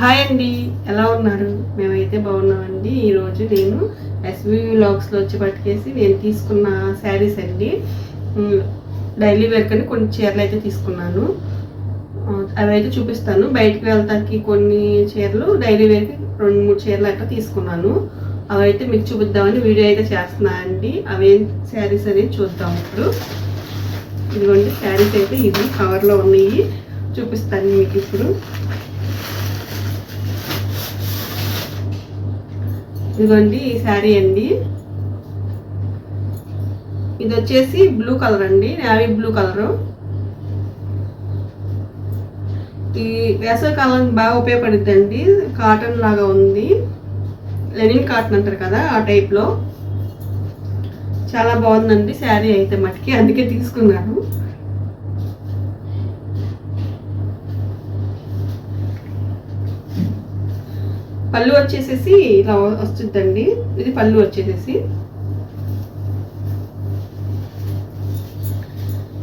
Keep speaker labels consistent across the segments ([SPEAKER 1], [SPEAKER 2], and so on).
[SPEAKER 1] Hi అండి ఎలా ఉన్నారు? మేమైతే బాగున్నామండి. ఈరోజు నేను ఎస్బీ వ్లాగ్స్లో వచ్చి పట్టుకేసి నేను తీసుకున్న శారీస్ అండి. డైలీ వేర్ కానీ కొన్ని చీరలు అయితే తీసుకున్నాను. అవి అయితే చూపిస్తాను. బయటకు వెళ్తాకి కొన్ని చీరలు డైలీ వేర్కి రెండు మూడు చీరలు అట్లా తీసుకున్నాను. అవి అయితే మీకు చూపిద్దామని వీడియో అయితే చేస్తున్నా అండి. అవేం శారీస్ అనేది చూద్దాం ఇప్పుడు. ఇదిగోండి శారీస్ అయితే ఇది కవర్లో ఉన్నాయి. చూపిస్తాను మీకు ఇప్పుడు. ఇదిగోండి ఈ శారీ అండి. ఇది వచ్చేసి బ్లూ కలర్ అండి నావీ బ్లూ కలరు. ఈ వేసవికాలం బాగా ఉపయోగపడుద్దండి కాటన్ లాగా ఉంది. లెనిన్ కాటన్ అంటారు కదా ఆ టైప్లో చాలా బాగుందండి శారీ అయితే మటుకి అందుకే తీసుకున్నాను. పళ్ళు వచ్చేసేసి ఇలా వస్తుందండి. ఇది పళ్ళు వచ్చేసేసి.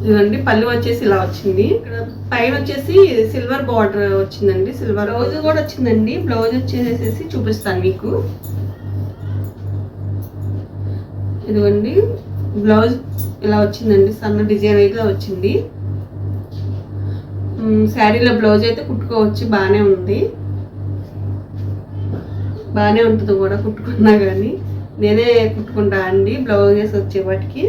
[SPEAKER 1] ఇదండి పళ్ళు వచ్చేసి ఇలా వచ్చింది. ఇక్కడ పైన వచ్చేసి సిల్వర్ బార్డర్ వచ్చిందండి సిల్వర్ బ్లౌజ్ కూడా వచ్చిందండి. బ్లౌజ్ వచ్చేసేసి చూపిస్తాను మీకు. ఇదిగోండి బ్లౌజ్ ఇలా వచ్చిందండి సన్న డిజైన్ అయితే వచ్చింది. శారీలో బ్లౌజ్ అయితే కుట్టుకోవచ్చు బాగానే ఉంది. బాగానే ఉంటుంది కూడా కుట్టుకున్నా కానీ నేనే కుట్టుకుంటా అండి బ్లౌజెస్ వచ్చేవాటికి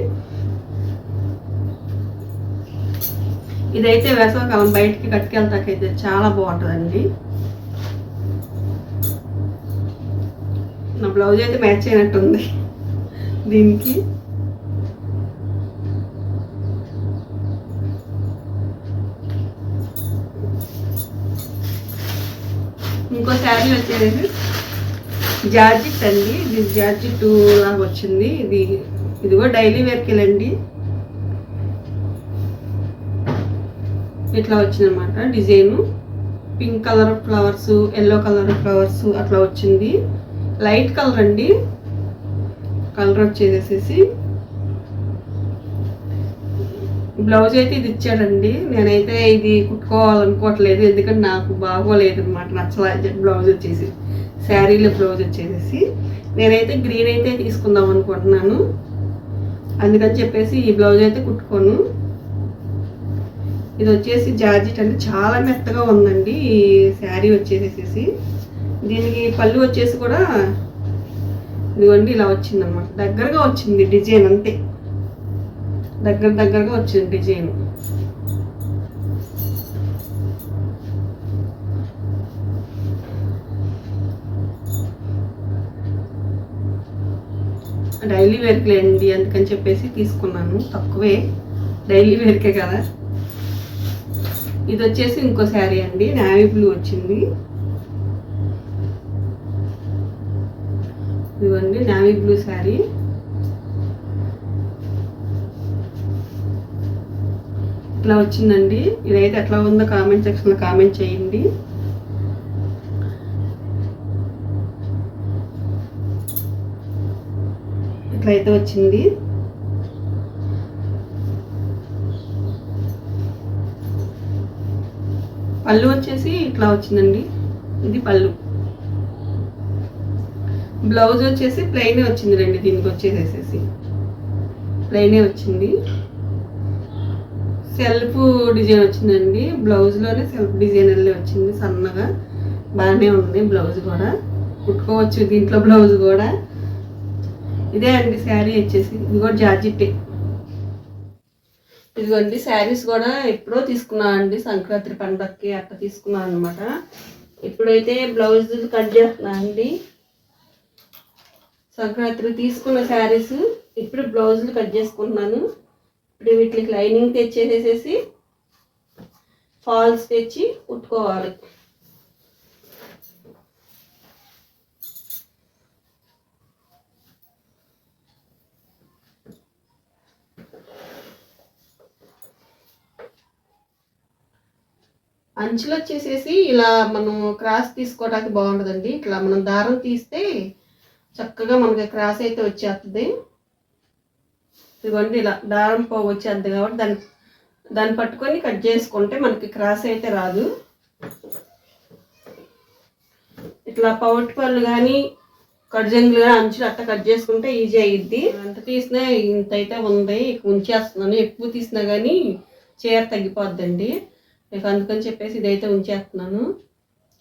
[SPEAKER 1] ఇదైతే వేసవకాలం బయటికి కట్టుకెళ్తాకైతే చాలా బాగుంటుందండి. నా బ్లౌజ్ అయితే మ్యాచ్ అయినట్టుంది దీనికి. ఇంకో శారీ వచ్చేది జార్జిట్ అండి ఇది జార్జిట్ లాగా వచ్చింది. ఇది ఇదిగో డైలీ వేర్కి వెళ్ళండి ఇట్లా వచ్చిందనమాట design. Pink colour flowers yellow colour flowers అట్లా వచ్చింది. లైట్ కలర్ అండి. కలర్ వచ్చేసేసి. బ్లౌజ్ అయితే ఇది ఇచ్చాడండి. నేనైతే ఇది కుట్టుకోవాలనుకోవట్లేదు. ఎందుకంటే నాకు బాగోలేదు అనమాట నచ్చలేదు బ్లౌజ్ వచ్చేసి. శారీలో బ్లౌజ్ వచ్చేసేసి నేనైతే గ్రీన్ అయితే తీసుకుందాం అనుకుంటున్నాను. అందుకని చెప్పేసి ఈ బ్లౌజ్ అయితే కుట్టుకోను. ఇది వచ్చేసి జార్జిట్ అంటే చాలా మెత్తగా ఉందండి ఈ శారీ వచ్చేసేసి దీనికి పళ్ళు వచ్చేసి కూడా ఇదిగోండి ఇలా వచ్చిందనమాట దగ్గరగా వచ్చింది డిజైన్ అంతే. దగ్గర దగ్గరగా వచ్చింది డిజైన్. డైలీ వేర్కి లేండి అందుకని చెప్పేసి తీసుకున్నాను. తక్కువే. డైలీ వేర్కే కదా. ఇది వచ్చేసి ఇంకో శారీ అండి. నావీ బ్లూ వచ్చింది. ఇదిగోండి నావీ బ్లూ శారీ. ఇట్లా వచ్చిందండి? ఇదైతే ఎట్లా ఉందో కామెంట్ సెక్షన్లో కామెంట్ చేయండి. ఇట్లా అయితే వచ్చింది. పళ్ళు వచ్చేసి ఇట్లా వచ్చిందండి. ఇది పళ్ళు. బ్లౌజ్ వచ్చేసి ప్లెయిన్ వచ్చింది రండి దీనికి వచ్చేసేసి ప్లెయినే వచ్చింది. సెల్ఫ్ డిజైన్ వచ్చిందండి. బ్లౌజ్లోనే సెల్ఫ్ డిజైన్ వెళ్ళి వచ్చింది సన్నగా. బాగానే ఉంది బ్లౌజ్ కూడా. కుట్టుకోవచ్చు దీంట్లో బ్లౌజ్ కూడా. ఇదే అండి శారీ వచ్చేసి. ఇది జార్జిట్టే. ఇదిగోండి శారీస్ కూడా ఎప్పుడో తీసుకున్నాను అండి. సంక్రాంతి పండగకి అట్లా తీసుకున్నాను అనమాట ఇప్పుడైతే బ్లౌజ్ కట్ చేస్తున్నా అండి. సంక్రాంతి తీసుకున్న శారీస్ ఇప్పుడు బ్లౌజులు కట్ చేసుకుంటున్నాను. ఇప్పుడు వీటికి లైనింగ్ తెచ్చేసేసి ఫాల్స్ తెచ్చి కుట్టుకోవాలి అంచులు వచ్చేసేసి ఇలా మనం క్రాస్ తీసుకోవడానికి బాగుంటుందండి ఇట్లా మనం దారం తీస్తే చక్కగా మనకి క్రాస్ అయితే వచ్చేస్తుంది ఇదిగోండి ఇలా దారం పోగు వచ్చేస్తుంది కాబట్టి దాన్ని దాన్ని పట్టుకొని కట్ చేసుకుంటే మనకి క్రాస్ అయితే రాదు. ఇట్లా పౌట్ పళ్ళు కానీ కడ్జంగులు కానీ అంచులు అట్లా కట్ చేసుకుంటే ఈజీ అయ్యిద్ది ఎంత తీసినా ఇంత అయితే ఉంది. ఇక ఉంచేస్తున్నాను. ఎక్కువ తీసినా కానీ చీర తగ్గిపోద్దండి. ఇక అందుకని చెప్పేసి ఇదైతే ఉంచేస్తున్నాను.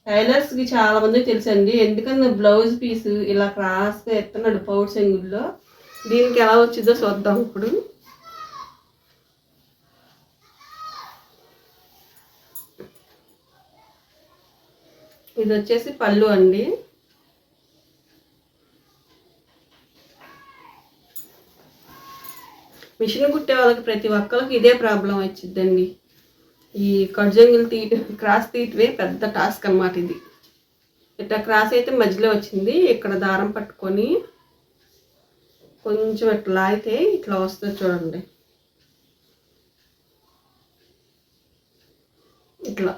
[SPEAKER 1] టైలర్స్కి చాలా మంది తెలుసండి. ఎందుకన్నా బ్లౌజ్ పీస్ ఇలా క్రాస్గా ఎత్తున్నాడు పౌట్ సెంగుల్లో దీనికి ఎలా వచ్చిందో చూద్దాం ఇప్పుడు. ఇది వచ్చేసి పళ్ళు అండి. మిషన్ కుట్టే వాళ్ళకి ప్రతి ఒక్కరికి ఇదే ప్రాబ్లం వచ్చిందండి ఈ కడ్జంగులు తీయటం క్రాస్ తీయటమే పెద్ద టాస్క్ అన్నమాట ఇది. ఇట్లా క్రాస్ అయితే మధ్యలో వచ్చింది ఇక్కడ దారం పట్టుకొని కొంచెం ఇట్లా అయితే ఇట్లా వస్తుంది చూడండి. ఇట్లా.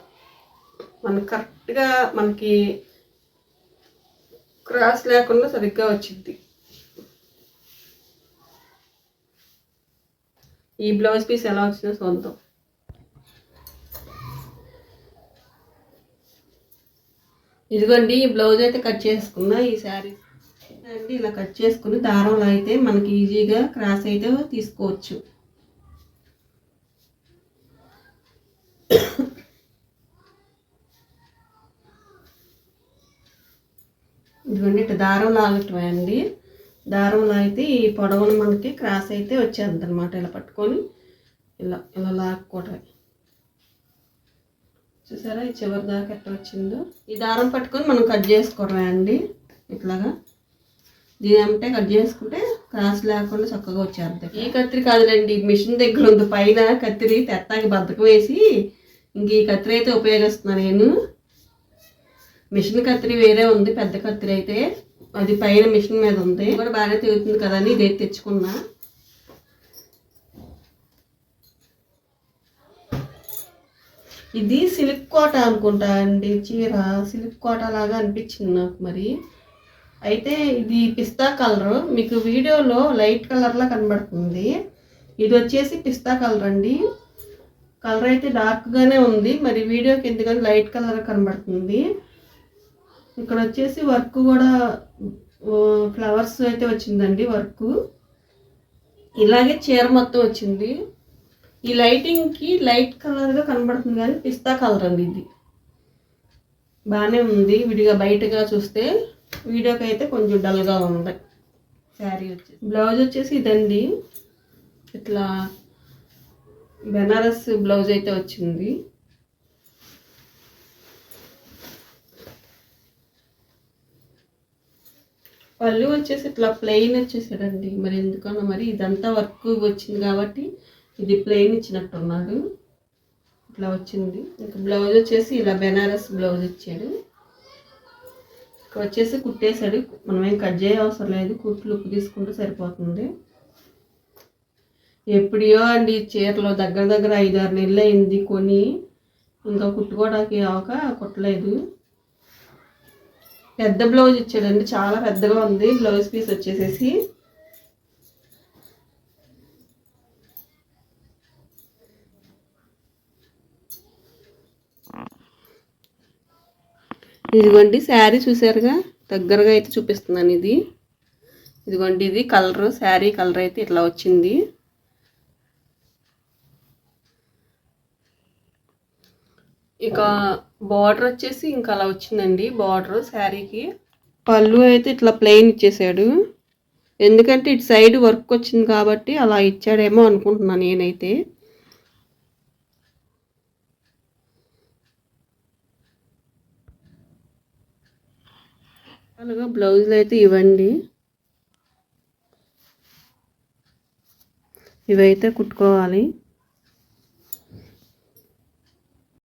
[SPEAKER 1] మనకి కరెక్ట్గా మనకి క్రాస్ లేకుండా సరిగ్గా వచ్చింది. ఈ బ్లౌజ్ పీస్ ఎలా వచ్చిందో సొంతం ఇదిగోండి ఈ బ్లౌజ్ అయితే కట్ చేసుకున్నా ఈ శారీ అండి ఇలా కట్ చేసుకుని దారంలో అయితే మనకి ఈజీగా క్రాస్ అయితే తీసుకోవచ్చు. ఇదిగోండి ఇటు దారం లాగటమే అండి దారంలో అయితే ఈ పొడవును మనకి క్రాస్ అయితే వచ్చేది అనమాట ఇలా పట్టుకొని. ఇలా ఇలా లాక్కోవటమే చూసారా? ఈ చివరి దాకా ఎట్లా వచ్చిందో? ఈ దారం పట్టుకొని మనం కట్ చేసుకోవడమే అండి. ఇట్లాగా. దీని అంటే కట్ చేసుకుంటే క్రాస్ లేకుండా చక్కగా వచ్చేద్ది ఈ కత్తిరి కాదులేండి మిషన్ దగ్గర ఉంది. పైన కత్తిరి తెత్తాకి బద్దకం వేసి ఇంక ఈ కత్తిరి అయితే ఉపయోగిస్తున్నాను నేను. మిషన్ కత్తిరి వేరే ఉంది పెద్ద కత్తిరి అయితే. అది పైన మిషన్ మీద ఉంది. కూడా బాగానే తిరుగుతుంది కదా అని ఇదే తెచ్చుకున్నా. ఇది సిల్క్ కోట అనుకుంటా అండి చీర సిల్క్ కోట లాగా అనిపించింది నాకు మరి. అయితే ఇది పిస్తా కలర్ మీకు వీడియోలో లైట్ కలర్లా కనబడుతుంది. ఇది వచ్చేసి పిస్తా కలర్ అండి. కలర్ అయితే డార్క్గానే ఉంది మరి వీడియోకి ఎందుకంటే లైట్ కలర్ కనబడుతుంది. ఇక్కడ వచ్చేసి వర్క్ కూడా ఫ్లవర్స్ అయితే వచ్చిందండి వర్క్. ఇలాగే చీర మొత్తం వచ్చింది. ఈ లైటింగ్కి లైట్ కలర్గా కనబడుతుంది కానీ పిస్తా కలర్ అండి ఇది. బాగానే ఉంది విడిగా బయటగా చూస్తే వీడియోకి అయితే కొంచెం డల్గా ఉంది. శారీ వచ్చేసి. బ్లౌజ్ వచ్చేసి ఇదండి. ఇట్లా బెనారస్ బ్లౌజ్ అయితే వచ్చింది. పళ్ళు వచ్చేసి ఇట్లా ప్లెయిన్ వచ్చేసాడండి. మరి ఎందుకన్నా మరి ఇదంతా వర్క్ వచ్చింది కాబట్టి ఇది ప్లెయిన్ ఇచ్చినట్టున్నాడు ఇట్లా వచ్చింది. ఇంకా బ్లౌజ్ వచ్చేసి ఇలా బెనారస్ బ్లౌజ్ ఇచ్చాడు. ఇక్కడ వచ్చేసి కుట్టేశాడు. మనం ఏం కట్ చేయ అవసరం లేదు. కుట్లు ఉప్పు తీసుకుంటే సరిపోతుంది. ఎప్పుడో అండి చీరలో దగ్గర దగ్గర ఐదు ఆరు నెలలు అయింది కొని. ఇంకా కుట్టుకోవడానికి అవక కుట్టలేదు. పెద్ద బ్లౌజ్ ఇచ్చాడండి. చాలా పెద్దగా ఉంది. బ్లౌజ్ పీస్ వచ్చేసేసి. ఇదిగోండి శారీ చూసారుగా దగ్గరగా అయితే చూపిస్తున్నాను ఇది. ఇదిగోండి ఇది కలర్ శారీ కలర్ అయితే ఇట్లా వచ్చింది. ఇక బార్డర్ వచ్చేసి ఇంకా అలా వచ్చిందండి బార్డర్ శారీకి. పళ్ళు అయితే ఇట్లా ప్లెయిన్ ఇచ్చేసాడు. ఎందుకంటే ఇటు సైడ్ వర్క్ వచ్చింది కాబట్టి అలా ఇచ్చాడేమో అనుకుంటున్నాను నేనైతే. రకాలుగా బ్లౌజులు అయితే ఇవ్వండి. ఇవైతే కుట్టుకోవాలి.